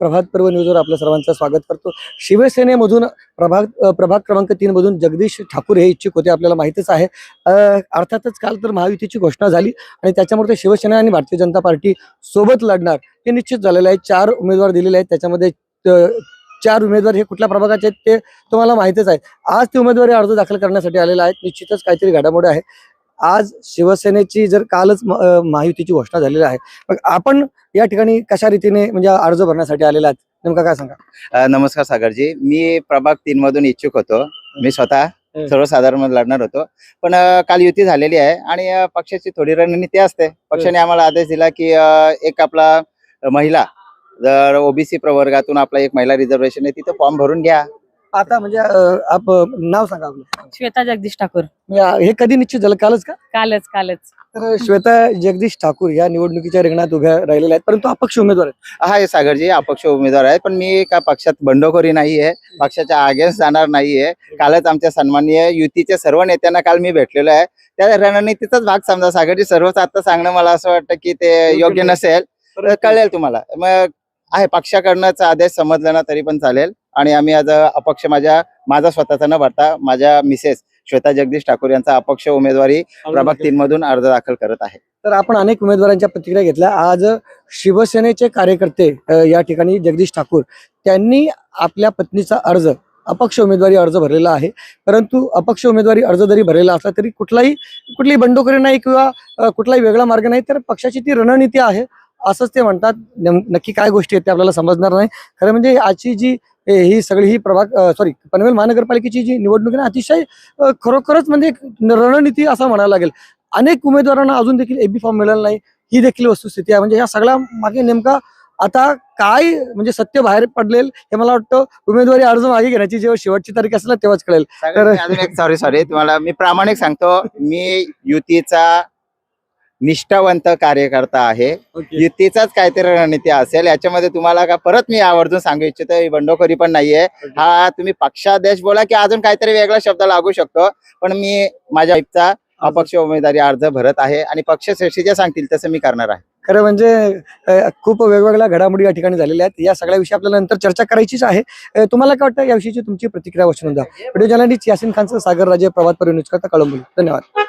प्रभात पर्व न्यूजवर आपलं सर्वांचं स्वागत करतो. शिवसेनेमधून प्रभाग प्रभाग क्रमांक तीन मधून जगदीश ठाकूर हे इच्छुक होते आपल्याला माहितीच आहे. अर्थातच काल तर महायुतीची घोषणा झाली आणि त्याच्यामुळे ते शिवसेना आणि भारतीय जनता पार्टी सोबत लढणार हे निश्चित झालेलं आहे. चार उमेदवार दिलेले आहेत त्याच्यामध्ये चार उमेदवार हे कुठल्या प्रभागाचे आहेत ते तुम्हाला माहितीच आहे. आज ते उमेदवारी अर्ज दाखल करण्यासाठी आलेले आहेत. निश्चितच काहीतरी घडामोडी आहे. आज शिवसेनेची जर कालच महायुतीची घोषणा झालेली आहे मग आपण या ठिकाणी कशा रीतीने म्हणजे अर्ज भरण्यासाठी आलेला आहेत? नेमका काय सांगा? नमस्कार सागरजी. मी प्रभाग तीन मधून इच्छुक होतो. मी स्वतः. सर्वसाधारण लढणार होतो. पण काल युती झालेली आहे आणि पक्षाची थोडी रणनीती असते. पक्षाने आम्हाला आदेश दिला की एक आपला महिला जर ओबीसी प्रवर्गातून आपला एक महिला रिझर्वेशन आहे तिथं फॉर्म भरून घ्या. आता म्हणजे अ, आप नाव सांगा आपलं. श्वेता जगदीश ठाकूर. म्हणजे हे कधी निश्चित झालं? कालच का? कालच कालच. तर श्वेता जगदीश ठाकूर या निवडणुकीच्या रिंगणात उभ्या राहिलेल्या आहेत. परंतु अपक्ष उमेदवार आहेत. हा हे सागरजी अपक्ष उमेदवार आहे पण मी का पक्षात बंडखोरी नाहीये पक्षाच्या अगेन्स्ट जाणार नाहीये कालच आमच्या सन्माननीय युतीच्या सर्व नेत्यांना काल मी भेटलेलो आहे. त्या रणनीतीचाच भाग समजा सागरजी सर्वच आता सांगणं मला असं वाटतं की ते योग्य नसेल. तर कळेल तुम्हाला. मग आहे पक्षाकडनंच आदेश समजलं ना तरी पण चालेल. आणि आम्ही आज अपक्ष माझ्या माझा स्वतःचा न भरता माझ्या मिसेस श्वेता जगदीश ठाकूर यांचा अपक्ष उमेदवारी प्रभाग तीन मधून अर्ज दाखल करत आहे. तर आपण अनेक उमेदवारांच्या प्रतिक्रिया घेतल्या. आज शिवसेनेचे कार्यकर्ते या ठिकाणी जगदीश ठाकूर त्यांनी आपल्या पत्नीचा अर्ज अपक्ष उमेदवारी अर्ज भरलेला आहे. परंतु अपक्ष उमेदवारी अर्ज जरी भरलेला असला तरी कुठलाही कुठलीही बंडखोरी नाही किंवा कुठलाही वेगळा मार्ग नाही तर पक्षाची ती रणनीती आहे. असंच ते म्हणतात. नक्की काय गोष्टी आहेत ते आपल्याला समजणार नाही. खरं म्हणजे आजची जी ही सगळी ही प्रभाग सॉरी पनवेल महानगरपालिकेची जी निवडणूक आहे ना अतिशय खरोखरच म्हणजे रणनीती असं म्हणायला लागेल. अनेक उमेदवारांना अजून देखील एबी फॉर्म मिळाला नाही. ही देखील वस्तुस्थिती आहे. म्हणजे या सगळ्या मागे नेमका आता काय म्हणजे सत्य बाहेर पडलेल हे मला वाटतं उमेदवारी अर्ज मागे घेण्याची जेव्हा शेवटची तारीख असेल ना तेव्हाच कळेल. तर अजून एक सॉरी सॉरी तुम्हाला मी प्रामाणिक सांगतो. मी युतीचा निष्ठावंत कार्यकर्ता आहे. युतीचाच काहीतरी रणनीती असेल याच्यामध्ये तुम्हाला का परत मी आवर्जून सांगू इच्छितो ही बंडखोरी पण नाहीये. हा तुम्ही पक्षादेश बोला की अजून काहीतरी वेगळा शब्द लागू शकतो. पण मी माझ्या वाईफचा अपक्ष उमेदवारी अर्ज भरत आहे आणि पक्ष श्रेष्ठी जे सांगतील तसं मी करणार आहे. खरं म्हणजे खूप वेगवेगळ्या घडामोडी या ठिकाणी झालेल्या आहेत. या सगळ्या विषयी आपल्याला नंतर चर्चा करायचीच आहे. तुम्हाला काय वाटतं? याविषयीची तुमची प्रतिक्रिया वचन द्या व्हिडिओ जर्नलिस्ट यासिन खानचं सागर राजे प्रभात परिणूज करता कळंबोली. धन्यवाद.